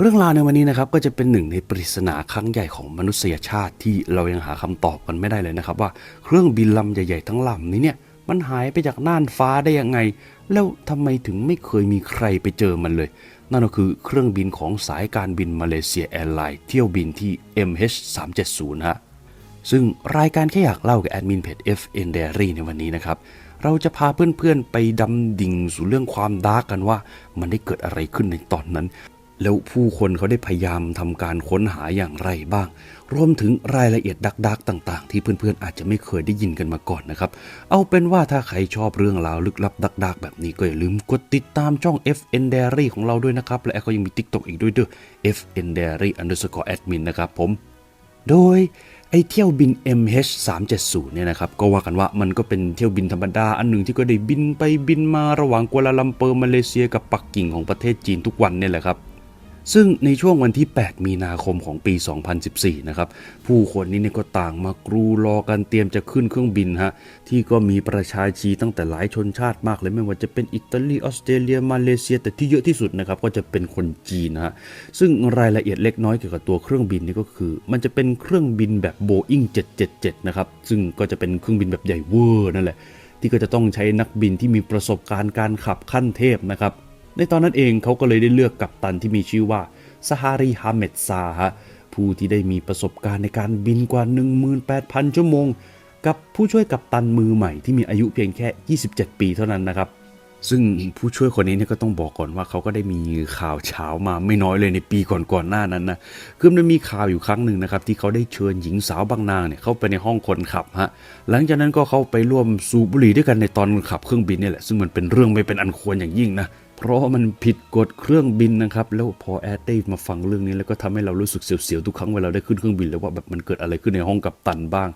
เรื่องราวในวันนี้นะครับก็จะเป็นหนึ่งในปริศนาครั้งใหญ่ของมนุษยชาติที่เรายังหาคำตอบกันไม่ได้เลยนะครับ ว่าเครื่องบินลำใหญ่ๆทั้งลำนี้เนี่ยมันหายไปจากน่านฟ้าได้ยังไง แล้วทำไมถึงไม่เคยมีใครไปเจอมันเลย นั่นก็คือเครื่องบินของสายการบินมาเลเซียแอร์ไลน์เที่ยวบินที่ MH370 ฮะซึ่งรายการแค่อยากเล่ากับแอดมินเพจ FN Diary ในวันนี้นะครับเราจะพาเพื่อนๆไปดำดิ่งสู่เรื่องความดาร์กกันว่า มันได้เกิดอะไรขึ้นในตอนนั้น แล้วผู้คนเขาได้พยายามทำการค้นหาอย่างไรบ้าง รวมถึงรายละเอียดดักๆต่าง ๆ ที่เพื่อนๆอาจจะไม่เคยได้ยินกันมาก่อนนะครับ เอาเป็นว่าถ้าใครชอบเรื่องราวลึกลับดักๆ แบบนี้ก็อย่าลืมกดติดตามช่อง FN Diary ของเราด้วยนะครับ และก็ยังมี TikTok อีกด้วยด้อ FN Diary underscore admin นะครับผม โดยไอเที่ยวบิน MH370 เนี่ยนะครับก็ว่ากันว่ามันก็เป็นเที่ยวบินธรรมดาอันหนึ่งที่ก็ได้บินไปบินมาระหว่างกัวลาลัมเปอร์มาเลเซียกับปักกิ่งของประเทศจีนทุกวันเนี่ยแหละครับ ซึ่งในช่วงวันที่ 8 มีนาคมของปี 2014 นะครับ ผู้คนนี้เนี่ยก็ต่างมากรูรอกันเตรียมจะขึ้นเครื่องบินฮะ ที่ก็มีประชาชีตั้งแต่หลายชนชาติมากเลย ไม่ว่าจะเป็นอิตาลี ออสเตรเลีย มาเลเซีย แต่ที่เยอะที่สุดนะครับ ก็จะเป็นคนจีนฮะ ซึ่งรายละเอียดเล็กน้อยเกี่ยวกับตัวเครื่องบินนี่ก็คือ มันจะเป็นเครื่องบินแบบ Boeing 777 นะครับ ซึ่งก็จะเป็นเครื่องบินแบบใหญ่เวอร์นั่นแหละ ที่ก็จะต้องใช้นักบินที่มีประสบการณ์การขับขั้นเทพนะครับ ในตอนนั้นเองเขาก็เลยได้เลือกกัปตันที่มีชื่อว่าซาฮารีฮาเมดซาฮะผู้ที่ได้มีประสบการณ์ในการบินกว่า 18,000 ชั่วโมง กับผู้ช่วยกัปตันมือใหม่ที่มีอายุเพียงแค่ 27 ปีเท่านั้นนะครับซึ่งผู้ช่วยคนนี้เนี่ยก็ต้องบอกก่อนว่าเขาก็ได้มีข่าวเช้ามาไม่น้อยเลยในปีก่อนๆหน้านั้นนะคือมันมีข่าวอยู่ครั้งหนึ่งนะครับที่เขาได้เชิญหญิงสาวบางนางเนี่ยเข้าไปในห้องคนขับฮะหลังจากนั้นก็เข้าไปร่วมสูบบุหรี่ด้วยกันในตอนขับเครื่องบินนี่แหละซึ่งมันเป็นเรื่องไม่เป็นอันควรอย่างยิ่งนะ เพราะมันผิดกฎเครื่องบินนะครับ แล้วพอแอดได้มาฟังเรื่องนี้แล้วก็ทำให้เรารู้สึกเสียวๆทุกครั้งเวลาได้ขึ้นเครื่องบินแล้วว่าแบบมันเกิดอะไรขึ้นในห้องกัปตันบ้าง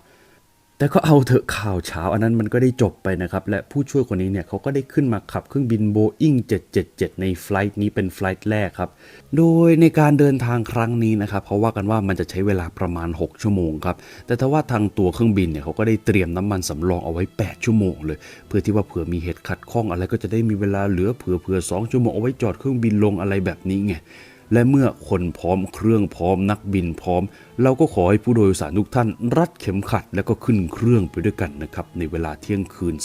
แต่ก็เอาเถอะข่าวเช้าอันนั้นมันก็ได้จบไปนะครับ และผู้ช่วยคนนี้เนี่ยเขาก็ได้ขึ้นมาขับเครื่องบิน Boeing 777 ในไฟลท์นี้เป็นไฟลท์แรกครับ โดยในการเดินทางครั้งนี้นะครับเขาว่ากันว่ามันจะใช้เวลาประมาณ 6 ชั่วโมงครับ แต่ถ้าว่าทางตัวเครื่องบินเนี่ยเขาก็ได้เตรียมน้ำมันสำรองเอาไว้ 8 ชั่วโมงเลย เพื่อที่ว่าเผื่อมีเหตุขัดข้องอะไรก็จะได้มีเวลาเหลือเผื่อเผื่อ2ชั่วโมงเอาไว้จอดเครื่องบินลงอะไรแบบนี้ไง และเมื่อคนพร้อมเครื่องพร้อมนักบินพร้อม เราก็ขอให้ผู้โดยสารทุกท่านรัดเข็มขัด แล้วก็ขึ้นเครื่องไปด้วยกันนะครับในเวลาเที่ยงคืน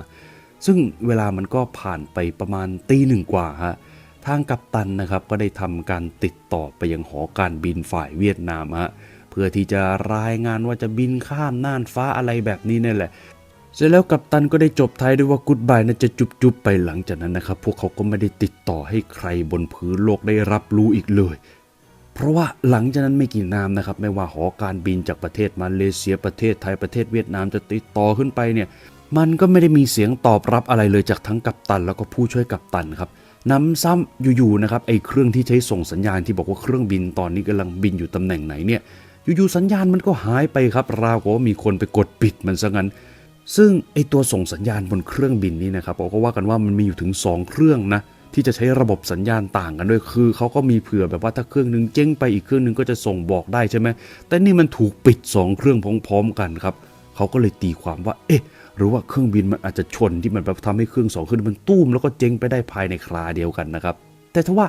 35 ซึ่งเวลามันก็ผ่านไปประมาณตีหนึ่งกว่าฮะทางกัปตันนะครับก็ได้ทำการติดต่อไปยังหอการบินฝ่ายเวียดนามฮะเพื่อที่จะรายงานว่าจะบินข้ามน่านฟ้าอะไรแบบนี้นี่แหละ เสร็จแล้วกัปตันก็ได้จบท้ายด้วยว่ากุดบายนะจะจุบจุบไปหลังจากนั้นนะครับ พวกเขาก็ไม่ได้ติดต่อให้ใครบนพื้นโลกได้รับรู้อีกเลย เพราะว่าหลังจากนั้นไม่กี่นามนะครับ ไม่ว่าหอการบินจากประเทศมาเลเซียประเทศไทยประเทศเวียดนามจะติดต่อขึ้นไปเนี่ยมันก็ไม่ได้มีเสียงตอบรับอะไรเลยจากทั้งกัปตัน แล้วก็ผู้ช่วยกัปตันครับน้ำซ้ำอยู่ๆนะครับไอ้เครื่องที่ใช้ส่งสัญญาณที่บอกว่าเครื่องบินตอนนี้กำลังบินอยู่ตำแหน่งไหนเนี่ยอยู่ๆสัญญาณมันก็หายไปครับราวกับว่ามีคนไปกดปิดมันซะงั้น ซึ่งไอตัวส่งสัญญาณบนเครื่องบินนี้นะครับเขาก็ว่ากันว่ามันมีอยู่ถึง 2 เครื่องนะที่จะใช้ระบบสัญญาณต่างกันด้วยคือเขาก็มีเผื่อแบบว่าถ้าเครื่องหนึงเจ๊งไปอีกเครื่องหนึงก็จะส่งบอกได้ใช่ไหมแต่นี่มันถูกปิด 2 เครื่องพร้อมๆกันครับเขาก็เลยตีความว่า เอ๊ะ หรือว่าเครื่องบินมันอาจจะชนที่มันแบบทำให้เครื่องสองเครื่องมันตุ้มแล้วก็เจ๊งไปได้ภายในคราเดียวกันนะครับ แต่ทว่า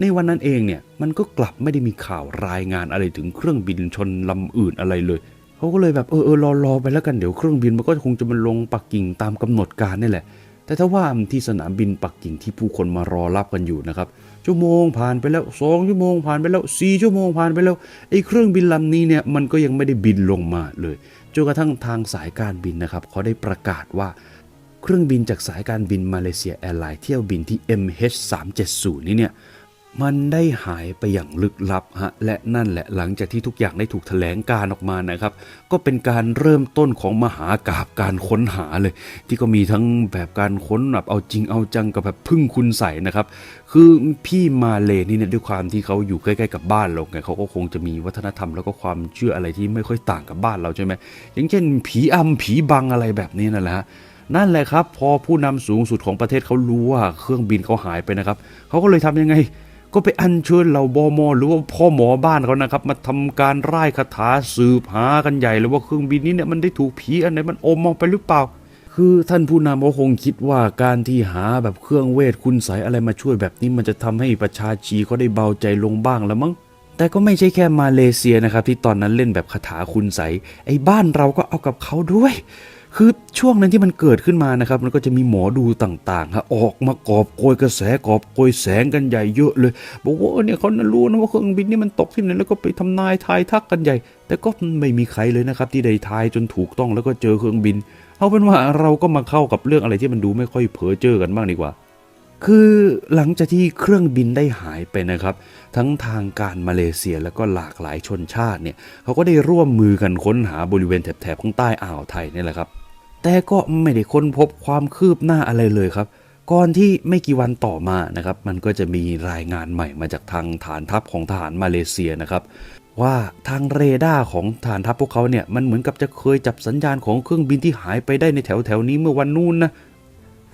ในวันนั้นเองเนี่ยมันก็กลับไม่ได้มีข่าวรายงานอะไรถึงเครื่องบินชนลำอื่นอะไรเลย เขาก็เลยแบบเออเออรอรอไปแล้วกันเดี๋ยวเครื่องบินมันก็คงจะมาลงปักกิ่งตามกำหนดการนี่แหละ แต่ถ้าว่าที่สนามบินปักกิ่งที่ผู้คนมารอรับกันอยู่นะครับชั่วโมงผ่านไปแล้วสองชั่วโมงผ่านไปแล้วสี่ชั่วโมงผ่านไปแล้วไอ้เครื่องบินลำนี้เนี่ยมันก็ยังไม่ได้บินลงมาเลยจนกระทั่งทางสายการบินนะครับเขาได้ประกาศว่าเครื่องบินจากสายการบินมาเลเซียแอร์ไลน์เที่ยวบินที่ MH370 นี้เนี่ย มันได้หายไปอย่างลึกลับฮะและนั่นแหละหลังจากที่ทุกอย่างได้ถูกแถลงการออกมานะครับ ก็เป็นการเริ่มต้นของมหากาบการค้นหาเลย ที่ก็มีทั้งแบบการค้นแบบเอาจริงเอาจังกับแบบพึ่งคุณใส่นะครับ คือพี่มาเลนี่เนี่ยด้วยความที่เขาอยู่ใกล้ๆกับบ้านเราไงเขาก็คงจะมีวัฒนธรรมแล้วก็ความเชื่ออะไรที่ไม่ค่อยต่างกับบ้านเราใช่ไหมอย่างเช่น ผีอำผีบังอะไรแบบนี้นั่นแหละฮะนั่นแหละครับ พอผู้นำสูงสุดของประเทศเขารู้ว่าเครื่องบินเขาหายไปนะครับเขาก็เลยทำยังไง ก็ไปอัญเชิญเหล่าบอมอหรือว่าพ่อหมอบ้านเขานะครับ มาทำการไล่คาถาสืบหากันใหญ่เลยว่าเครื่องบินนี้เนี่ยมันได้ถูกผีอันไหนมันอมมองไปหรือเปล่า คือท่านผู้นำก็คงคิดว่าการที่หาแบบเครื่องเวทคุณใสอะไรมาช่วยแบบนี้มันจะทำให้ประชาชีเขาได้เบาใจลงบ้างแล้วมั้งแต่ก็ไม่ใช่แค่มาเลเซียนะครับที่ตอนนั้นเล่นแบบคาถาคุณใสไอ้บ้านเราก็เอากับเขาด้วย คือช่วงนั้นที่มันเกิดขึ้นมานะครับมันก็จะมีหมอดูต่างๆฮะออกมากอบโกยกระแสกอบโกยแสงกันใหญ่เยอะเลย บอกว่าเนี่ยเขาน่ะรู้นะว่าเครื่องบินนี่มันตกที่ไหนแล้วก็ไปทำนายทายทักกันใหญ่ แต่ก็ไม่มีใครเลยนะครับที่ได้ทายจนถูกต้องแล้วก็เจอเครื่องบิน เอาเป็นว่าเราก็มาเข้ากับเรื่องอะไรที่มันดูไม่ค่อยเผลอเจอกันบ้างดีกว่าคือหลังจากที่เครื่องบินได้หายไปนะครับ ทั้งทางการมาเลเซียแล้วก็หลากหลายชนชาติเนี่ยเขาก็ได้ร่วมมือกันค้นหาบริเวณแถบๆข้างใต้อ่าวไทยนี่แหละครับ แต่ก็ไม่ได้ค้นพบความคืบหน้าอะไรเลยครับ ก่อนที่ไม่กี่วันต่อมานะครับ มันก็จะมีรายงานใหม่มาจากทางฐานทัพของทหารมาเลเซียนะครับ ว่าทางเรดาร์ของฐานทัพพวกเขาเนี่ยมันเหมือนกับจะเคยจับสัญญาณของเครื่องบินที่หายไปได้ในแถวแถวนี้เมื่อวันนู้นนะ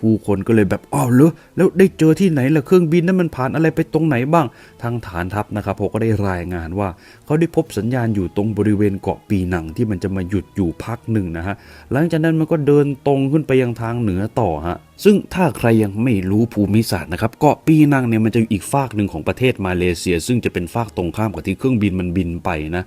ผู้คนก็เลยแบบอ้าวเหรอแล้วได้เจอที่ไหนล่ะเครื่องบินนั้นมันผ่านอะไรไปตรงไหนบ้าง ทางฐานทัพนะครับเขาก็ได้รายงานว่า เขาได้พบสัญญาณอยู่ตรงบริเวณเกาะปีนังที่มันจะมาหยุดอยู่พักหนึ่งนะฮะหลังจากนั้นมันก็เดินตรงขึ้นไปยังทางเหนือต่อฮะซึ่งถ้าใครยังไม่รู้ภูมิศาสตร์นะครับเกาะปีนังเนี่ยมันจะอยู่อีกฝากหนึ่งของประเทศมาเลเซีย ซึ่งจะเป็นฝากตรงข้ามกับที่เครื่องบินมันบินไปนะ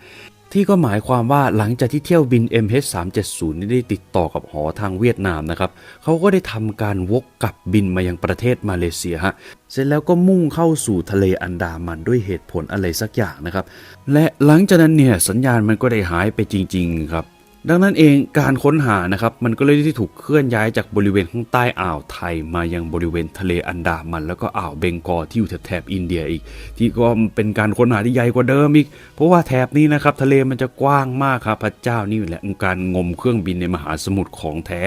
ที่ก็หมายความว่าหลังจากที่เที่ยวบิน MH370 นี่ได้ติดต่อกับหอทางเวียดนามนะครับเขาก็ได้ทำการวกกลับบินมายังประเทศมาเลเซียฮะเสร็จแล้วก็มุ่งเข้าสู่ทะเลอันดามันด้วยเหตุผลอะไรสักอย่างนะครับ และหลังจากนั้นเนี่ยสัญญาณมันก็ได้หายไปจริง ๆ ครับ ดังนั้นเองการค้นหานะครับมันก็เลยได้ถูกเคลื่อนย้ายจากบริเวณข้างใต้อ่าวไทย มายังบริเวณทะเลอันดามัน แล้วก็อ่าวเบงกอลที่อยู่แถบอินเดียอีก ที่ก็เป็นการค้นหาที่ใหญ่กว่าเดิมอีก เพราะว่าแถบนี้นะครับทะเลมันจะกว้างมากครับพระเจ้านี่แหละการงมเครื่องบินในมหาสมุทรของแท้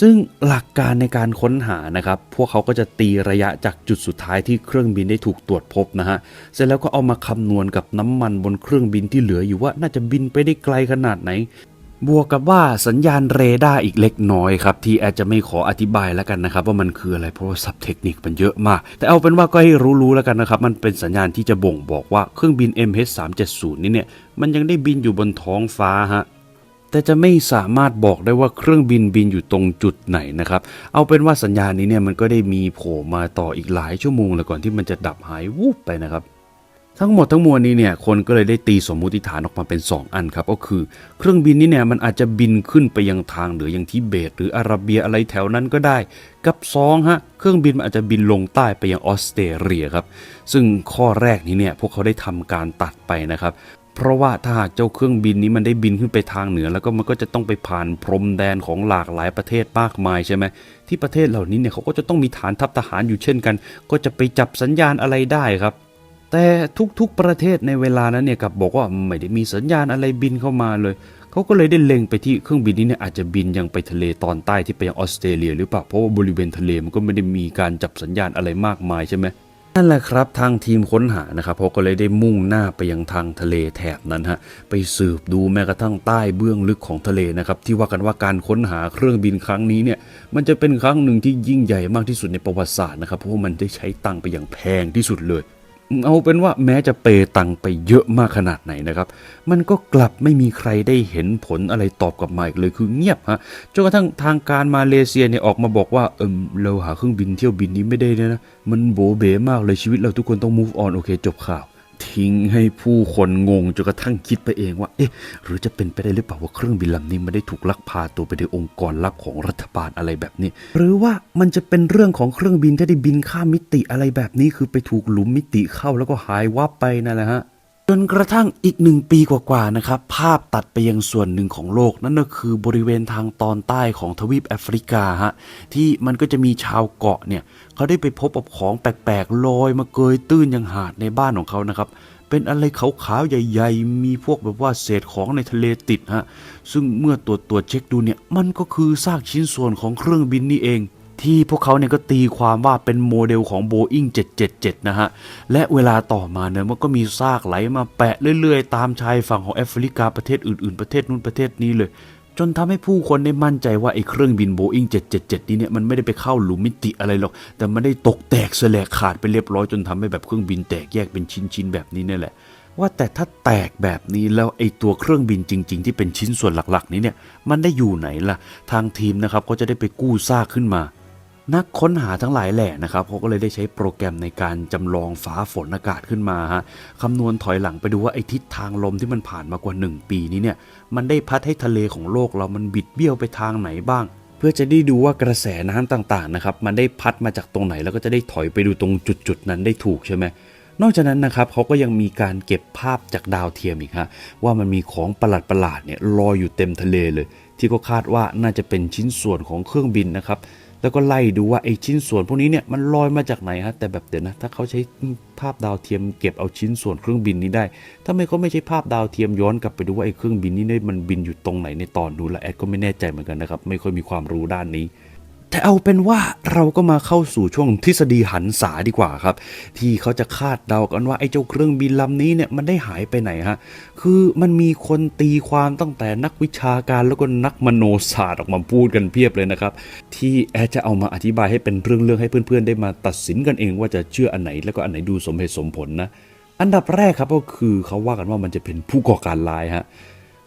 ซึ่งหลักการในการค้นหานะครับ พวกเขาก็จะตีระยะจากจุดสุดท้ายที่เครื่องบินได้ถูกตรวจพบนะฮะ เสร็จแล้วก็เอามาคำนวณกับน้ำมันบนเครื่องบินที่เหลืออยู่ว่าน่าจะบินไปได้ไกลขนาดไหน บวกกับว่าสัญญาณเรดาร์อีกเล็กน้อยครับ ที่อาจจะไม่ขออธิบายแล้วกันนะครับ ว่ามันคืออะไรเพราะว่าศัพท์เทคนิคมันเยอะมาก แต่เอาเป็นว่าก็ให้รู้ๆแล้วกันนะครับ มันเป็นสัญญาณที่จะบ่งบอกว่าเครื่องบิน MH370 นี่เนี่ย มันยังได้บินอยู่บนท้องฟ้าฮะแต่จะไม่สามารถบอกได้ว่าเครื่องบินบินอยู่ตรงจุดไหนนะครับ เอาเป็นว่าสัญญาณนี้เนี่ยมันก็ได้มีโผล่มาต่ออีกหลายชั่วโมงเลยก่อนที่มันจะดับหายวูบไปนะครับ ทั้งหมดทั้งมวลนี้เนี่ยคนก็เลยได้ตีสมมุติฐานออกมาเป็น 2 อันครับ ก็คือเครื่องบินนี้เนี่ยมันอาจจะบินขึ้นไปยังทางเหนือยังทิเบต หรืออาระเบียอะไรแถวนั้นก็ได้ กับ2ฮะเครื่องบินมันอาจจะบินลงใต้ไปยังออสเตรเลียครับ ซึ่งข้อแรกนี้เนี่ยพวกเขาได้ทำการตัดไปนะครับเพราะว่าถ้าหากเจ้าเครื่องบินนี้มันได้บินขึ้นไปทางเหนือ แล้วก็มันก็จะต้องไปผ่านพรมแดนของหลากหลายประเทศมากมายใช่ไหมที่ประเทศเหล่านี้เนี่ยเขาก็จะต้องมีฐานทัพทหารอยู่เช่นกัน ก็จะไปจับสัญญาณอะไรได้ครับ แต่ทุกๆประเทศในเวลานั้นเนี่ยกับบอกว่าไม่ได้มีสัญญาณอะไรบินเข้ามาเลย เขาก็เลยได้เล็งไปที่เครื่องบินนี้เนี่ยอาจจะบินยังไปทะเลตอนใต้ที่ไปยังออสเตรเลีย หรือเปล่าเพราะว่าบริเวณทะเลมันก็ไม่ได้มีการจับสัญญาณอะไรมากมายใช่ไหมนั่นแหละครับทางทีมค้นหานะครับเขาก็เลยได้มุ่งหน้าไปยังทางทะเลแถบนั้นฮะไปสืบดูแม้กระทั่งใต้เบื้องลึกของทะเลนะครับที่ว่ากันว่าการค้นหาเครื่องบินครั้งนี้เนี่ยมันจะเป็นครั้งหนึ่งที่ยิ่งใหญ่มากที่สุดในประวัติศาสตร์นะครับเพราะว่ามันได้ใช้ตังไปอย่างแพงที่สุดเลย เอาเป็นว่าแม้จะเปตังไปเยอะมากขนาดไหนนะครับ มันก็กลับไม่มีใครได้เห็นผลอะไรตอบกลับมาอีกเลยคือเงียบฮะจนกระทั่งทางการมาเลเซียเนี่ยออกมาบอกว่าเออเราหาเครื่องบินเที่ยวบินนี้ไม่ได้เลยนะ มันโบเบมากเลยชีวิตเราทุกคนต้อง move on โอเคจบข่าว ทิ้งให้ผู้คนงงจนกระทั่งคิดไปเองว่า เอ๊ะ หรือจะเป็นไปได้หรือเปล่าว่าเครื่องบินลำนี้ไม่ได้ถูกลักพาตัวไปโดยองค์กรลับของรัฐบาลอะไรแบบนี้ หรือว่ามันจะเป็นเรื่องของเครื่องบินที่ได้บินข้ามมิติอะไรแบบนี้ คือไปถูกหลุมมิติเข้าแล้วก็หายวับไปนั่นแหละฮะ จนกระทั่งอีกหนึ่งปีกว่าๆนะครับ ภาพตัดไปยังส่วนหนึ่งของโลก นั่นก็คือบริเวณทางตอนใต้ของทวีปแอฟริกาฮะที่มันก็จะมีชาวเกาะเนี่ยเขาได้ไปพบกับของแปลกๆลอยมาเกยตื้นยังหาดในบ้านของเขานะครับเป็นอะไรขาวๆใหญ่ ๆ มีพวกแบบว่าเศษของในทะเลติดฮะซึ่งเมื่อตรวจตรวจเช็คดูเนี่ยมันก็คือซากชิ้นส่วนของเครื่องบินนี่เอง ที่พวกเขาเนี่ยก็ตีความว่าเป็นโมเดลของ Boeing 777 นะฮะ และเวลาต่อมาเนี่ยมันก็มีซากไหลมาแปะเรื่อยๆ ตามชายฝั่งของแอฟริกาประเทศอื่นๆ ประเทศนู้นประเทศนี้เลย จนทำให้ผู้คนได้มั่นใจว่าไอ้เครื่องบิน Boeing 777 นี้เนี่ยมันไม่ได้ไปเข้าหลุมมิติอะไรหรอก แต่มันได้ตกแตกแสลกขาดไปเรียบร้อยจนทำให้แบบเครื่องบินแตกแยกเป็นชิ้นๆแบบนี้นี่แหละว่าแต่ถ้าแตกแบบนี้แล้วไอ้ตัวเครื่องบินจริง ๆ ที่เป็นชิ้นส่วนหลักๆ นี้เนี่ยมันได้อยู่ไหนล่ะ ทางทีมนะครับก็จะได้ไปกู้ซากขึ้นมา นักค้นหาทั้งหลายแหล่นะครับเขาก็เลยได้ใช้โปรแกรมในการจำลองฟ้าฝนอากาศขึ้นมาฮะคำนวณถอยหลังไปดูว่าไอ้ทิศทางลมที่มันผ่านมากว่า 1 ปีนี้เนี่ยมันได้พัดให้ทะเลของโลกเรามันบิดเบี้ยวไปทางไหนบ้าง เพื่อจะได้ดูว่ากระแสน้ำต่างๆนะครับมันได้พัดมาจากตรงไหนแล้วก็จะได้ถอยไปดูตรงจุดๆนั้นได้ถูกใช่ไหมนอกจากนั้นนะครับเขาก็ยังมีการเก็บภาพจากดาวเทียมอีกฮะว่ามันมีของประหลาดๆเนี่ยลอยอยู่เต็มทะเลเลย ที่ก็คาดว่าน่าจะเป็นชิ้นส่วนของเครื่องบินนะครับ แล้วก็ไล่ดูว่าไอ้ชิ้นส่วนพวกนี้เนี่ยมันลอยมาจากไหนฮะแต่แบบเดี๋ยวนะถ้าเขาใช้ภาพดาวเทียมเก็บเอาชิ้นส่วนเครื่องบินนี้ได้ถ้าไม่เขาไม่ใช้ภาพดาวเทียมย้อนกลับไปดูว่าไอ้เครื่องบินนี้เนี่ยมันบินอยู่ตรงไหนในตอนนู้นละแอดก็ไม่แน่ใจเหมือนกันนะครับไม่ค่อยมีความรู้ด้านนี้ แต่เอาเป็นว่าเราก็มาเข้าสู่ช่วงทฤษฎีหันษาดีกว่าครับ ที่เขาจะคาดเดากันว่าไอ้เจ้าเครื่องบินลำนี้เนี่ยมันได้หายไปไหนฮะคือมันมีคนตีความตั้งแต่นักวิชาการแล้วก็นักมโนศาสตร์ออกมาพูดกันเพียบเลยนะครับ ที่แอดจะเอามาอธิบายให้เป็นเรื่องๆให้เพื่อนๆ ได้มาตัดสินกันเองว่าจะเชื่ออันไหนแล้วก็อันไหนดูสมเหตุสมผลนะอันดับแรกครับก็คือเขาว่ากันว่ามันจะเป็นผู้ก่อการร้ายฮะ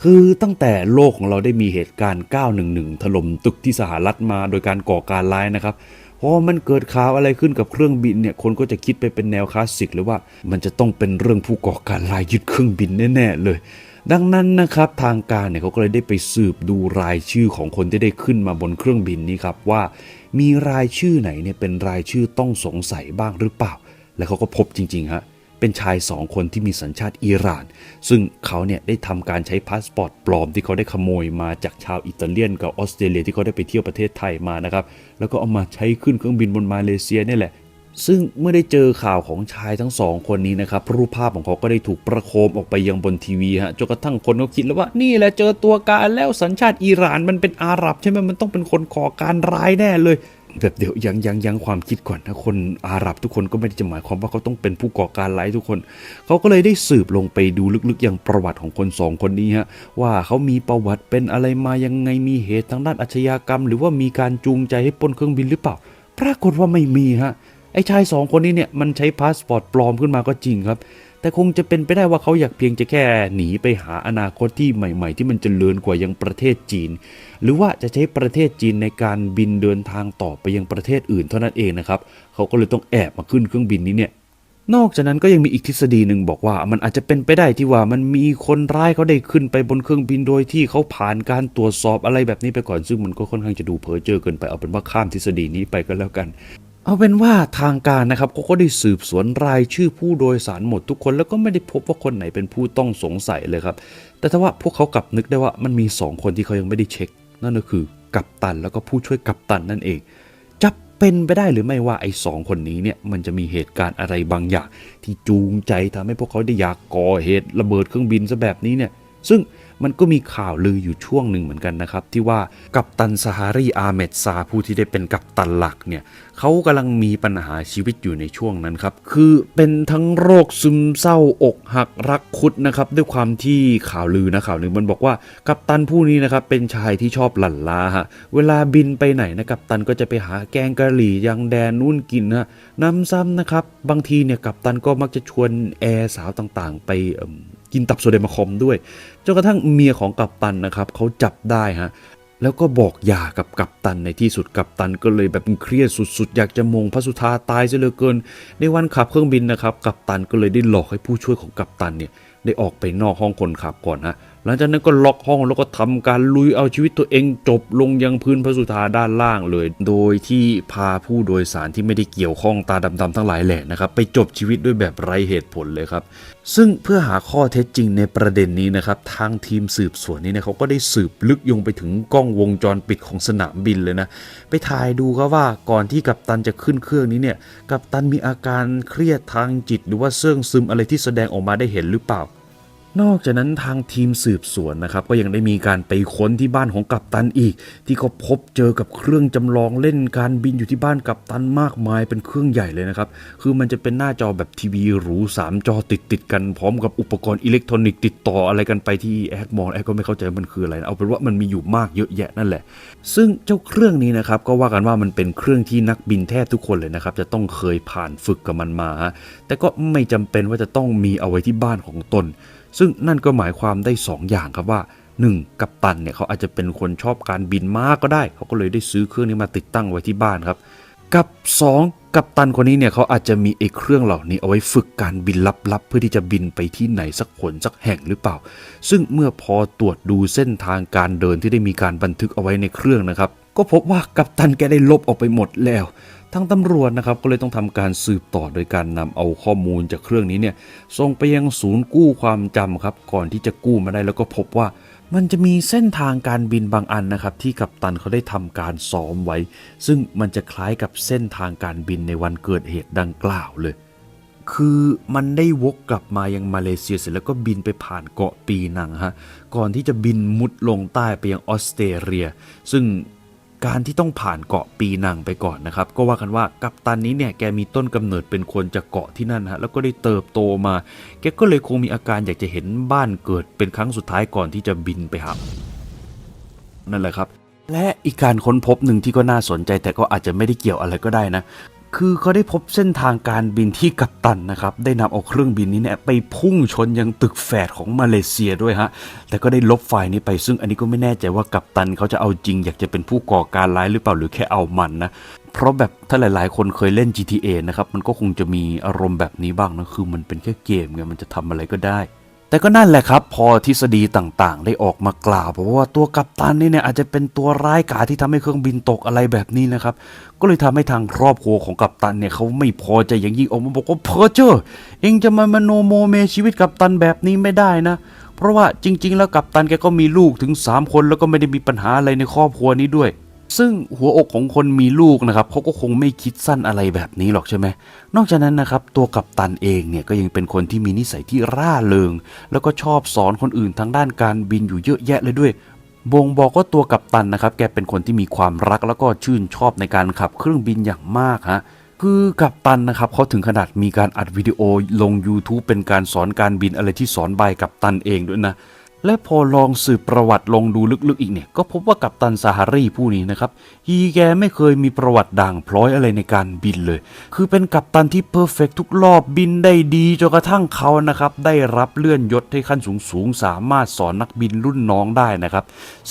คือตั้งแต่โลกของเราได้มีเหตุการณ์ 911 ถล่มตึกที่สหรัฐมาโดยการก่อการร้ายนะครับพอมันเกิดข่าวอะไรขึ้นกับเครื่องบินเนี่ยคนก็จะคิดไปเป็นแนวคลาสสิกเลยว่า มันจะต้องเป็นเรื่องผู้ก่อการร้ายยึดเครื่องบินแน่ๆเลย ดังนั้นนะครับทางการเนี่ยเขาก็เลยได้ไปสืบดูรายชื่อของคนที่ได้ขึ้นมาบนเครื่องบินนี้ครับว่า มีรายชื่อไหนเนี่ยเป็นรายชื่อต้องสงสัยบ้างหรือเปล่า แล้วเขาก็พบจริงๆฮะ เป็นชายสองคนที่มีสัญชาติอิหร่าน ซึ่งเขาเนี่ยได้ทำการใช้พาสปอร์ตปลอมที่เขาได้ขโมยมาจากชาวอิตาเลียนกับออสเตรเลียที่เขาได้ไปเที่ยวประเทศไทยมานะครับ แล้วก็เอามาใช้ขึ้นเครื่องบินบนมาเลเซียนี่แหละซึ่งเมื่อได้เจอข่าวของชายทั้งสองคนนี้นะครับรูปภาพของเขาก็ได้ถูกประโคมออกไปยังบนทีวีฮะจนกระทั่งคนก็คิดแล้วว่านี่แหละเจอตัวการแล้วสัญชาติอิหร่านมันเป็นอาหรับใช่ไหมมันต้องเป็นคนก่อการร้ายแน่เลย แบบเดี๋ยวยังยังยังความคิดก่อนนะคนอาหรับทุกคนก็ไม่ได้จะหมายความว่าเขาต้องเป็นผู้ก่อการร้ายทุกคน เขาก็เลยได้สืบลงไปดูลึกๆอย่างประวัติของคนสองคนนี้ฮะว่าเขามีประวัติเป็นอะไรมายังไงมีเหตุทางด้านอาชญากรรม หรือว่ามีการจูงใจให้ปนเครื่องบินหรือเปล่า ปรากฏว่าไม่มีฮะไอ้ชายสองคนนี้เนี่ยมันใช้พาสปอร์ตปลอมขึ้นมาก็จริงครับ แต่คงจะเป็นไปได้ว่าเขาอยากเพียงจะแค่หนีไปหาอนาคตที่ใหม่ ๆ ที่มันจเจริญกว่ายังประเทศจีน หรือว่าจะใช้ประเทศจีนในการบินเดินทางต่อไปยังประเทศอื่นเท่านั้นเองนะครับเขาก็เลยต้องแอบมาขึ้นเครื่องบินนี้เนี่ยนอกจากนั้นก็ยังมีอีกทฤษฎีหนึ่งบอกว่ามันอาจจะเป็นไปได้ที่ว่ามันมีคนร้ายเขาได้ขึ้นไปบนเครื่องบินโดยที่เขาผ่านการตรวจสอบอะไรแบบนี้ไปก่อนซึ่งมันก็ค่อนข้างจะดูเพ้อเจ้อเกินไปเอาเป็นว่าข้ามทฤษฎีนี้ไปก็แล้วกัน เอาเป็นว่าทางการนะครับเขาก็ได้สืบสวนรายชื่อผู้โดยสารหมดทุกคน แล้วก็ไม่ได้พบว่าคนไหนเป็นผู้ต้องสงสัยเลยครับ แต่ถ้าว่าพวกเขากลับนึกได้ว่ามันมี 2 คนที่เขายังไม่ได้เช็ค นั่นก็คือกัปตันแล้วก็ผู้ช่วยกัปตันนั่นเองจะเป็นไปได้หรือไม่ว่าไอ้สองคนนี้เนี่ยมันจะมีเหตุการณ์อะไรบางอย่าง ที่จูงใจทำให้พวกเขาได้อยากก่อเหตุระเบิดเครื่องบินซะแบบนี้เนี่ยซึ่ง มันก็มีข่าวลืออยู่ช่วงหนึ่งเหมือนกันนะครับ ที่ว่ากัปตันซาฮารีอาเมดซาผู้ที่ได้เป็นกัปตันหลักเนี่ยเขากำลังมีปัญหาชีวิตอยู่ในช่วงนั้นครับ คือเป็นทั้งโรคซึมเศร้าอกหักรักคุดนะครับ ด้วยความที่ข่าวลือนะข่าวหนึ่งมันบอกว่ากัปตันผู้นี้นะครับเป็นชายที่ชอบหลั่นลาฮะเวลาบินไปไหนนะกัปตันก็จะไปหาแกงกะหรี่ยังแดนนู่นกินนะน้ำซ้ำนะครับบางทีเนี่ยกัปตันก็มักจะชวนแอร์สาวต่างๆ ไป กินตับโซเดียมคอมด้วยจนกระทั่งเมียของกัปตันนะครับเขาจับได้ฮะแล้วก็บอกหย่ากับกัปตันในที่สุดกัปตันก็เลยแบบเครียดสุดๆ อยากจะมงพระสุธาตายซะเหลือเกิน ในวันขับเครื่องบินนะครับกัปตันก็เลยได้หลอกให้ผู้ช่วยของกัปตันเนี่ยได้ออกไปนอกห้องคนขับก่อนฮะหลังจากนั้นก็ล็อกห้องแล้วก็ทำการลุยเอาชีวิตตัวเองจบลงยังพื้นพระสุธาด้านล่างเลย โดยที่พาผู้โดยสารที่ไม่ได้เกี่ยวข้องตาดำๆทั้งหลายแหละนะครับไปจบชีวิตด้วยแบบไร้เหตุผลเลยครับ ซึ่งเพื่อหาข้อเท็จจริงในประเด็นนี้นะครับทางทีมสืบสวนนี้เนี่ยเขาก็ได้สืบลึกยงไปถึงกล้องวงจรปิดของสนามบินเลยนะไปถ่ายดูครับว่าก่อนที่กัปตันจะขึ้นเครื่องนี้เนี่ยกัปตันมีอาการเครียดทางจิต หรือว่าเสื่องซึมอะไรที่แสดงออกมาได้เห็นหรือเปล่า นอกจากนั้นทางทีมสืบสวนนะครับ ก็ยังได้มีการไปค้นที่บ้านของกัปตันอีก ที่เขาพบเจอกับเครื่องจำลองเล่นการบินอยู่ที่บ้านกัปตันมากมายเป็นเครื่องใหญ่เลยนะครับ คือมันจะเป็นหน้าจอแบบทีวีหรู 3 จอติดติดกันพร้อมกับอุปกรณ์อิเล็กทรอนิกส์ติดต่ออะไรกันไปที่แอดมองแอดก็ไม่เข้าใจมันคืออะไรนะเอาเป็นว่ามันมีอยู่มากเยอะแยะนั่นแหละ ซึ่งเจ้าเครื่องนี้นะครับก็ว่ากันว่ามันเป็นเครื่องที่นักบินแทบทุกคนเลยนะครับจะต้องเคยผ่านฝึกกับมันมาฮะแต่ก็ไม่จำเป็นว่าจะต้องมีเอาไว้ที่บ้านของตน ซึ่งนั่นก็หมายความได้ 2 อย่างครับว่า 1. กัปตันเนี่ยเขาอาจจะเป็นคนชอบการบินมากก็ได้ เขาก็เลยได้ซื้อเครื่องนี้มาติดตั้งไว้ที่บ้านครับ กับ 2. กัปตันคนนี้เนี่ยเขาอาจจะมีไอ้เครื่องเหล่านี้เอาไว้ฝึกการบินลับๆ เพื่อที่จะบินไปที่ไหนสักหนสักแห่งหรือเปล่า ซึ่งเมื่อพอตรวจดูเส้นทางการเดินที่ได้มีการบันทึกเอาไว้ในเครื่องนะครับก็พบว่ากัปตันแกได้ลบออกไปหมดแล้ว ทางตำรวจนะครับก็เลยต้องทำการสืบต่อโดยการนำเอาข้อมูลจากเครื่องนี้เนี่ยส่งไปยังศูนย์กู้ความจำครับ ก่อนที่จะกู้มาได้แล้วก็พบว่า มันจะมีเส้นทางการบินบางอันนะครับ ที่กัปตันเขาได้ทำการซ้อมไว้ ซึ่งมันจะคล้ายกับเส้นทางการบินในวันเกิดเหตุดังกล่าวเลย คือมันได้วกกลับมายังมาเลเซียเสร็จแล้วก็บินไปผ่านเกาะปีนังฮะก่อนที่จะบินมุดลงใต้ไปยังออสเตรเลีย ซึ่ง การที่ต้องผ่านเกาะปีนังไปก่อนนะครับ ก็ว่ากันว่ากัปตันนี้เนี่ยแกมีต้นกำเนิดเป็นคนจากเกาะที่นั่นฮะแล้วก็ได้เติบโตมา แกก็เลยคงมีอาการอยากจะเห็นบ้านเกิดเป็นครั้งสุดท้ายก่อนที่จะบินไปหานั่นแหละครับ และอีกการค้นพบหนึ่งที่ก็น่าสนใจแต่ก็อาจจะไม่ได้เกี่ยวอะไรก็ได้นะ คือเขาได้พบเส้นทางการบินที่กัปตันนะครับ ได้นำเอาเครื่องบินนี้เนี่ยไปพุ่งชนยังตึกแฝดของมาเลเซียด้วยฮะ แต่ก็ได้ลบไฟล์นี้ไป ซึ่งอันนี้ก็ไม่แน่ใจว่ากัปตันเขาจะเอาจริง อยากจะเป็นผู้ก่อการร้ายหรือเปล่าหรือแค่เอามันนะ เพราะแบบถ้าหลาย ๆ คนเคยเล่น GTA นะครับ มันก็คงจะมีอารมณ์แบบนี้บ้างนะ คือมันเป็นแค่เกมไง มันจะทำอะไรก็ได้ แต่ก็นั่นแหละครับ พอทฤษฎีต่างๆ ได้ออกมากล่าวเพราะว่าตัวกัปตันนี่เนี่ยอาจจะเป็นตัวร้ายกาที่ทำให้เครื่องบินตกอะไรแบบนี้นะครับ ก็เลยทำให้ทางครอบครัวของกัปตันเนี่ยเขาไม่พอใจอย่างยิ่งออกมาบอกว่าเพอเจอเองจะมามโนโมเมชีวิตกัปตันแบบนี้ไม่ได้นะ เพราะว่าจริง ๆ แล้วกัปตันแกก็มีลูกถึง 3 คนแล้วก็ไม่ได้มีปัญหาอะไรในครอบครัวนี้ด้วย ซึ่งหัวอกของคนมีลูกนะครับเขาก็คงไม่คิดสั้นอะไรแบบนี้หรอกใช่ไหมนอกจากนั้นนะครับตัวกัปตันเองเนี่ยก็ยังเป็นคนที่มีนิสัยที่ร่าเริง แล้วก็ชอบสอนคนอื่นทางด้านการบินอยู่เยอะแยะเลยด้วยบ่งบอกว่าตัวกัปตันนะครับ แกเป็นคนที่มีความรักแล้วก็ชื่นชอบในการขับเครื่องบินอย่างมากฮะคือกัปตันนะครับเขาถึงขนาดมีการอัดวิดีโอลง YouTube เป็นการสอนการบินอะไรที่สอนบายกัปตันเองด้วยนะ และพอลองสืบประวัติลงดูลึกๆอีกเนี่ย ก็พบว่ากัปตันซาฮารีผู้นี้นะครับฮีแกไม่เคยมีประวัติด่างพร้อยอะไรในการบินเลย คือเป็นกัปตันที่เพอร์เฟกทุกรอบบินได้ดีจนกระทั่งเขานะครับได้รับเลื่อนยศให้ขั้นสูงๆ สามารถสอนนักบินรุ่นน้องได้นะครับ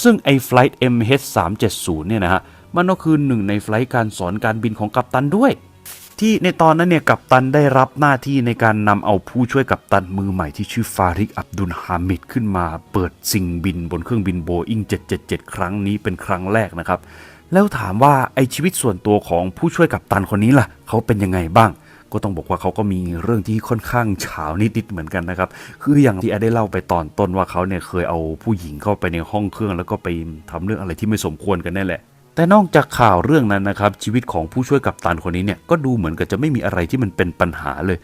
ซึ่งไอ้ Flight MH370 เนี่ยนะฮะมันก็คือหนึ่งในไฟลท์การสอนการบินของกัปตันด้วย ที่ในตอนนั้นเนี่ยกัปตันได้รับหน้าที่ในการนำเอาผู้ช่วยกัปตันมือใหม่ที่ชื่อฟาริกอับดุลฮามิดขึ้นมาเปิดสิ่งบินบนเครื่องบินโบอิง777 ครั้งนี้เป็นครั้งแรกนะครับ แล้วถามว่าไอชีวิตส่วนตัวของผู้ช่วยกัปตันคนนี้ล่ะ เขาเป็นยังไงบ้างก็ต้องบอกว่าเขาก็มีเรื่องที่ค่อนข้างเฉานิดๆเหมือนกันนะครับ คืออย่างที่อดได้เล่าไปตอนต้นว่าเขาเนี่ยเคยเอาผู้หญิงเข้าไปในห้องเครื่อง แล้วก็ไปทำเรื่องอะไรที่ไม่สมควรกันแน่นแหละ แต่นอกจากข่าวเรื่องนั้นนะครับ ชีวิตของผู้ช่วยกัปตันคนนี้เนี่ยก็ดูเหมือนกับจะไม่มีอะไรที่มันเป็นปัญหาเลย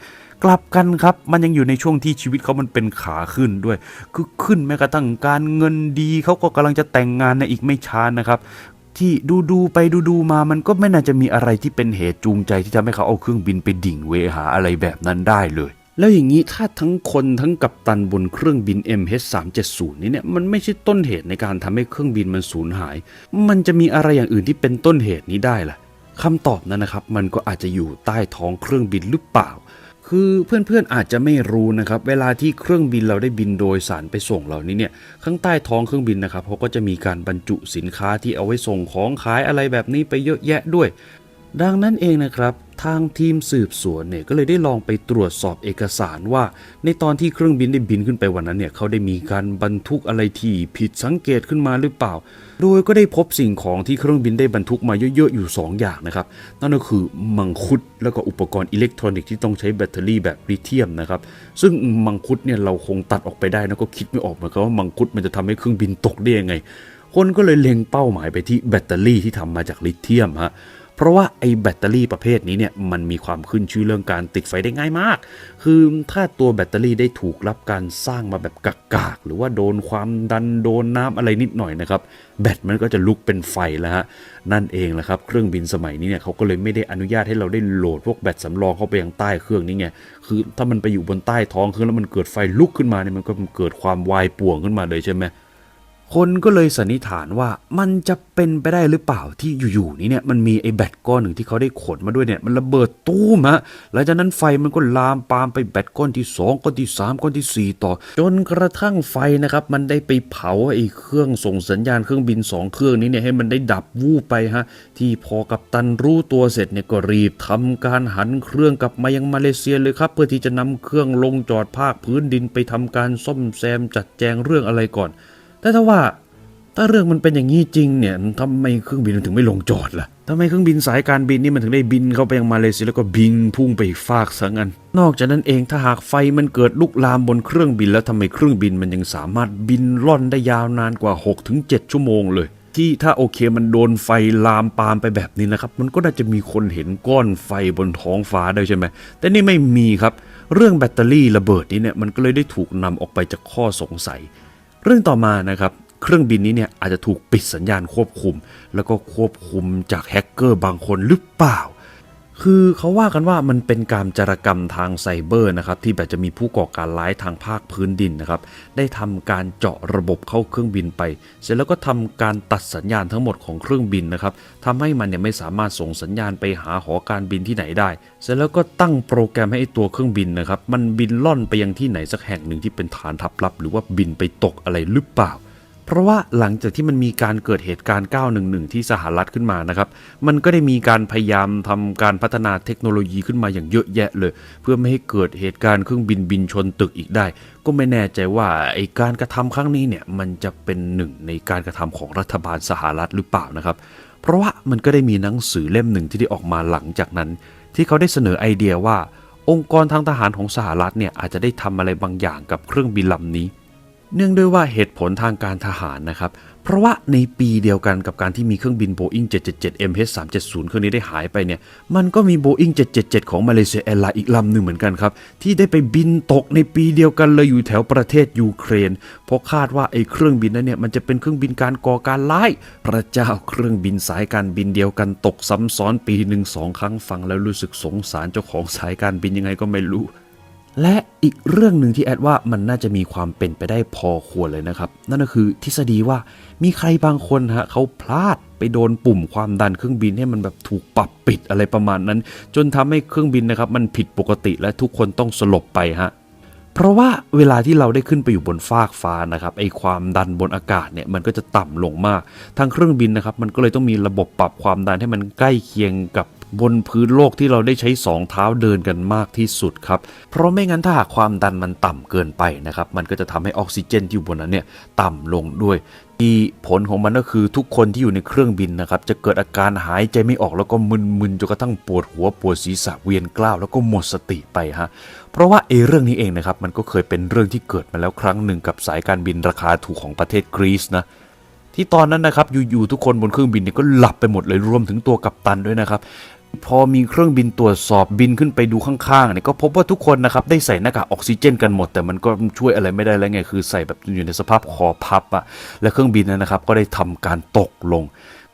กลับกันครับ มันยังอยู่ในช่วงที่ชีวิตเขามันเป็นขาขึ้นด้วย คือขึ้นแม้กระทั่งการเงินดีเขาก็กำลังจะแต่งงานในอีกไม่ช้านะครับที่ดูดูๆไปดูดูๆมามันก็ไม่น่าจะมีอะไรที่เป็นเหตุจูงใจที่ทำให้เขาเอาเครื่องบินไปดิ่งเวหาอะไรแบบนั้นได้เลย แล้วอย่างนี้ถ้าทั้งคนทั้งกัปตันบนเครื่องบิน MH370 นี้เนี่ยมันไม่ใช่ต้นเหตุในการทำให้เครื่องบินมันสูญหาย มันจะมีอะไรอย่างอื่นที่เป็นต้นเหตุนี้ได้ล่ะคำตอบนั้นนะครับ มันก็อาจจะอยู่ใต้ท้องเครื่องบินหรือเปล่า คือเพื่อนๆอาจจะไม่รู้นะครับ เวลาที่เครื่องบินเราได้บินโดยสารไปส่งเหล่านี้เนี่ยข้างใต้ท้องเครื่องบินนะครับเขาก็จะมีการบรรจุสินค้าที่เอาไว้ส่งของขายอะไรแบบนี้ไปเยอะแยะด้วย ดังนั้นเองนะครับทางทีมสืบสวนเนี่ยก็เลยได้ลองไปตรวจสอบเอกสารว่า ในตอนที่เครื่องบินได้บินขึ้นไปวันนั้นเนี่ยเขาได้มีการบรรทุกอะไรที่ผิดสังเกตขึ้นมาหรือเปล่า โดยก็ได้พบสิ่งของที่เครื่องบินได้บรรทุกมาเยอะๆอยู่ 2 อย่างนะครับนั่นก็คือมังคุดแล้วก็อุปกรณ์อิเล็กทรอนิกส์ที่ต้องใช้แบตเตอรี่แบบลิเธียมนะครับซึ่งมังคุดเนี่ยเราคงตัดออกไปได้นะก็คิดไม่ออกเหมือนกันว่ามังคุดมันจะทำให้เครื่องบินตกได้ยังไง คนก็เลยเล็งเป้าหมายไปที่แบตเตอรี่ที่ทำมาจากลิเธียมฮะ เพราะว่าไอ้แบตเตอรี่ประเภทนี้เนี่ยมันมีความขึ้นชื่อเรื่องการติดไฟได้ง่ายมาก คือถ้าตัวแบตเตอรี่ได้ถูกรับการสร้างมาแบบกากๆ หรือว่าโดนความดันโดนน้ำอะไรนิดหน่อยนะครับแบตมันก็จะลุกเป็นไฟแล้วฮะนั่นเองแหละครับเครื่องบินสมัยนี้เนี่ยเขาก็เลยไม่ได้อนุญาตให้เราได้โหลดพวกแบตสำรองเข้าไปยังใต้เครื่องนี้ไงคือถ้ามันไปอยู่บนใต้ท้องเครื่องแล้วมันเกิดไฟลุกขึ้นมาเนี่ยมันก็เกิดความวายป่วงขึ้นมาเลยใช่ไหม คนก็เลยสันนิษฐานว่ามันจะเป็นไปได้หรือเปล่าที่อยู่ๆนี้เนี่ยมันมีไอ้แบตก้อนหนึ่งที่เขาได้ขนมาด้วยเนี่ยมันระเบิดตู้มฮะหลังจากนั้นไฟมันก็ลามปามไปแบตก้อนที่ 2ก้อนที่ 3ก้อนทีสี่4 ต่อ จนกระทั่งไฟนะครับมันได้ไปเผาไอ้เครื่องส่งสัญญาณเครื่องบิน 2 เครื่องนี้เนี่ยให้มันได้ดับวูบไปฮะที่พอกับตันรู้ตัวเสร็จเนี่ยก็รีบทำการหันเครื่องกลับมายังมาเลเซียเลยครับเพื่อที่จะนำเครื่องลงจอดภาคพื้นดินไปทำการซ่อมแซมจัดแจงเรื่องอะไรก่อน แต่ถ้าว่าถ้าเรื่องมันเป็นอย่างนี้จริงเนี่ยทำไมเครื่องบินมันถึงไม่ลงจอดล่ะทำไมเครื่องบินสายการบินนี่มันถึงได้บินเข้าไปยังมาเลเซียแล้วก็บินพุ่งไปฟากซะงั้น นอกจากนั้นเองถ้าหากไฟมันเกิดลุกลามบนเครื่องบินแล้วทำไมเครื่องบินมันยังสามารถบินล่อนได้ยาวนานกว่า 6-7 ชั่วโมงเลย ที่ถ้าโอเคมันโดนไฟลามปามไปแบบนี้นะครับ มันก็น่าจะมีคนเห็นก้อนไฟบนท้องฟ้าได้ใช่ไหมแต่นี่ไม่มีครับ เรื่องแบตเตอรี่ระเบิดนี้เนี่ยมันก็เลยได้ถูกนำออกไปจากข้อสงสัย เรื่องต่อมานะครับเครื่องบินนี้เนี่ยอาจจะถูกปิดสัญญาณควบคุม แล้วก็ควบคุมจากแฮกเกอร์บางคนหรือเปล่า คือเขาว่ากันว่ามันเป็นการจารกรรมทางไซเบอร์นะครับที่แบบจะมีผู้ก่อการร้ายทางภาคพื้นดินนะครับได้ทำการเจาะระบบเข้าเครื่องบินไป เสร็จแล้วก็ทำการตัดสัญญาณทั้งหมดของเครื่องบินนะครับทำให้มันเนี่ยไม่สามารถส่งสัญญาณไปหาหอการบินที่ไหนได้ เสร็จแล้วก็ตั้งโปรแกรมให้ตัวเครื่องบินนะครับมันบินล่อนไปยังที่ไหนสักแห่งหนึ่งที่เป็นฐานทัพลับ หรือว่าบินไปตกอะไรหรือเปล่า เพราะว่าหลังจากที่มันมีการเกิดเหตุการณ์ 911 ที่สหรัฐขึ้นมานะครับ มันก็ได้มีการพยายามทำการพัฒนาเทคโนโลยีขึ้นมาอย่างเยอะแยะเลย เพื่อไม่ให้เกิดเหตุการณ์เครื่องบินบินชนตึกอีกได้ ก็ไม่แน่ใจว่าไอการกระทำครั้งนี้เนี่ยมันจะเป็นหนึ่งในการกระทำของรัฐบาลสหรัฐหรือเปล่านะครับ เพราะว่ามันก็ได้มีหนังสือเล่มหนึ่งที่ได้ออกมาหลังจากนั้น ที่เขาได้เสนอไอเดียว่า องค์กรทางทหารของสหรัฐเนี่ยอาจจะได้ทำอะไรบางอย่างกับเครื่องบินลำนี้ เนื่องด้วยว่าเหตุผลทางการทหารนะครับ เพราะว่าในปีเดียวกันกับการที่มีเครื่องบิน Boeing 777 MH370 เครื่องนี้ได้หายไปเนี่ย มันก็มี Boeing 777 ของมาเลเซียแอร์ไลน์อีกลำหนึ่งเหมือนกันครับ ที่ได้ไปบินตกในปีเดียวกันเลยอยู่แถวประเทศยูเครน เพราะคาดว่าไอ้เครื่องบินนั้นเนี่ยมันจะเป็นเครื่องบินการก่อการร้าย พระเจ้าเครื่องบินสายการบินเดียวกันตกซ้ำซ้อนปีหนึ่งสองครั้งฟังแล้วรู้สึกสงสารเจ้าของสายการบินยังไงก็ไม่รู้ และอีกเรื่องหนึ่งที่แอดว่ามันน่าจะมีความเป็นไปได้พอควรเลยนะครับ นั่นก็คือทฤษฎีว่ามีใครบางคนฮะเขาพลาดไปโดนปุ่มความดันเครื่องบินให้มันแบบถูกปรับปิดอะไรประมาณนั้น จนทำให้เครื่องบินนะครับมันผิดปกติและทุกคนต้องสลบไปฮะเพราะว่าเวลาที่เราได้ขึ้นไปอยู่บนฟากฟ้านะครับไอความดันบนอากาศเนี่ยมันก็จะต่ำลงมาก ทางเครื่องบินนะครับมันก็เลยต้องมีระบบปรับความดันให้มันใกล้เคียงกับ บนพื้นโลกที่เราได้ใช้สองเท้าเดินกันมากที่สุดครับ เพราะไม่งั้นถ้าหากความดันมันต่ำเกินไปนะครับ มันก็จะทำให้ออกซิเจนที่อยู่บนนั้นเนี่ยต่ำลงด้วยที่ผลของมันก็คือทุกคนที่อยู่ในเครื่องบินนะครับ จะเกิดอาการหายใจไม่ออกแล้วก็มึนๆจนกระทั่งปวดหัวปวดศีรษะเวียนกล้าวแล้วก็หมดสติไปฮะเพราะว่าเอเรื่องนี้เองนะครับมันก็เคยเป็นเรื่องที่เกิดมาแล้วครั้งหนึ่งกับสายการบินราคาถูกของประเทศกรีซนะที่ตอนนั้นนะครับอยู่ๆทุกคนบนเครื่องบินเนี่ยก็หลับไปหมดเลยรวมถึงตัวกัปตันด้วยนะครับ พอมีเครื่องบินตรวจสอบบินขึ้นไปดูข้างๆเนี่ยก็พบว่าทุกคนนะครับได้ใส่หน้ากากออกซิเจนกันหมด แต่มันก็ช่วยอะไรไม่ได้แล้วไงคือใส่แบบอยู่ในสภาพคอพับอะและเครื่องบินนั้นนะครับก็ได้ทำการตกลง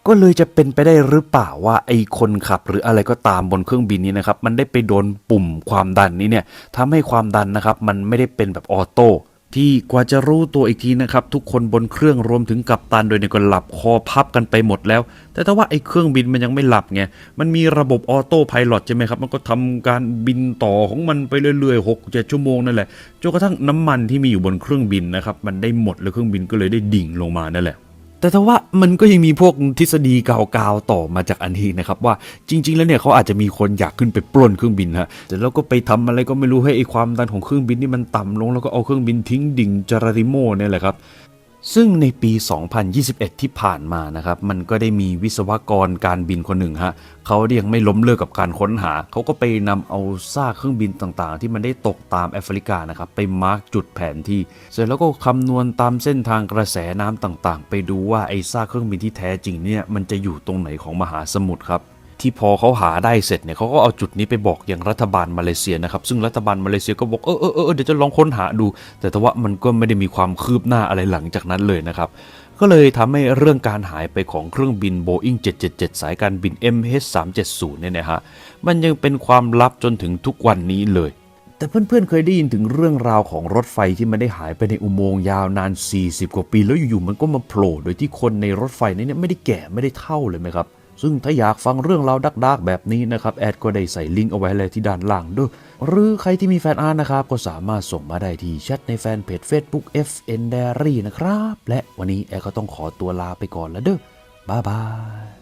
ก็เลยจะเป็นไปได้หรือเปล่าว่าไอ้คนขับหรืออะไรก็ตามบนเครื่องบินนี้นะครับ มันได้ไปโดนปุ่มความดันนี้เนี่ยทำให้ความดันนะครับ มันไม่ได้เป็นแบบออโต้ ที่กว่าจะรู้ตัวอีกทีนะครับ ทุกคนบนเครื่องรวมถึงกัปตันโดยเนี่ยก็หลับคอพับกันไปหมดแล้ว แต่ถ้าว่าไอ้เครื่องบินมันยังไม่หลับไงมันมีระบบออโต้ไพลดใช่ไหมครับ มันก็ทำการบินต่อของมันไปเรื่อยๆหกเจ็ดชั่วโมงนั่นแหละจนกระทั่งน้ำมันที่มีอยู่บนเครื่องบินนะครับมันได้หมดแล้วเครื่องบินก็เลยได้ดิ่งลงมานั่นแหละ แต่ถ้าว่ามันก็ยังมีพวกทฤษฎีกาวๆต่อมาจากอันนี้นะครับ ว่าจริง ๆ แล้วเนี่ยเขาอาจจะมีคนอยากขึ้นไปปล้นเครื่องบินฮะแต่แล้วก็ไปทำอะไรก็ไม่รู้ให้ไอความดันของเครื่องบินนี่มันต่ำลงแล้วก็เอาเครื่องบินทิ้งดิ่งจาราริโมเนี่ยแหละครับ ซึ่งในปี 2021 ที่ผ่านมานะครับ มันก็ได้มีวิศวกรการบินคนหนึ่งฮะเขายังไม่ล้มเลิกกับการค้นหา เขาก็ไปนำเอาซากเครื่องบินต่างๆ ที่มันได้ตกตามแอฟริกานะครับ ไปมาร์กจุดแผนที่ เสร็จแล้วก็คำนวณตามเส้นทางกระแสน้ำต่างๆ ไปดูว่าไอ้ซากเครื่องบินที่แท้จริงเนี่ยมันจะอยู่ตรงไหนของมหาสมุทรครับ ที่พอเขาหาได้เสร็จเนี่ยเขาก็เอาจุดนี้ไปบอกอยังรัฐบาลมาเลเซียนะครับ ซึ่งรัฐบาลมาเลเซียก็บอกเออเออเออเดี๋ยวจะลองค้นหาดู แต่แต่ว่ามันก็ไม่ได้มีความคืบหน้าอะไรหลังจากนั้นเลยนะครับก็เลยทำให้เรื่องการหายไปของเครื่องบิน Boeing 777 สายการบิน MH370 เนี่ยนะฮะ มันยังเป็นความลับจนถึงทุกวันนี้เลย แต่เพื่อนๆเคยได้ยินถึงเรื่องราวของรถไฟที่มันได้หายไปในอุโมงค์ยาวนาน 40 กว่าปี แล้วอยู่ๆมันก็มาโผล่โดยที่คนในรถไฟนั้นเนี่ยไม่ได้แก่ไม่ได้เท่าเลยไหมครับ ซึ่งถ้าอยากฟังเรื่องราวดักๆ แบบนี้นะครับ แอดก็ได้ใส่ลิงก์เอาไว้เลยที่ด้านล่างด้วย หรือใครที่มีแฟนอาร์ตนะครับ ก็สามารถส่งมาได้ที่แชทในแฟนเพจ Facebook FN Diary นะครับ และวันนี้แอดก็ต้องขอตัวลาไปก่อนแล้วเด้อบ๊ายบาย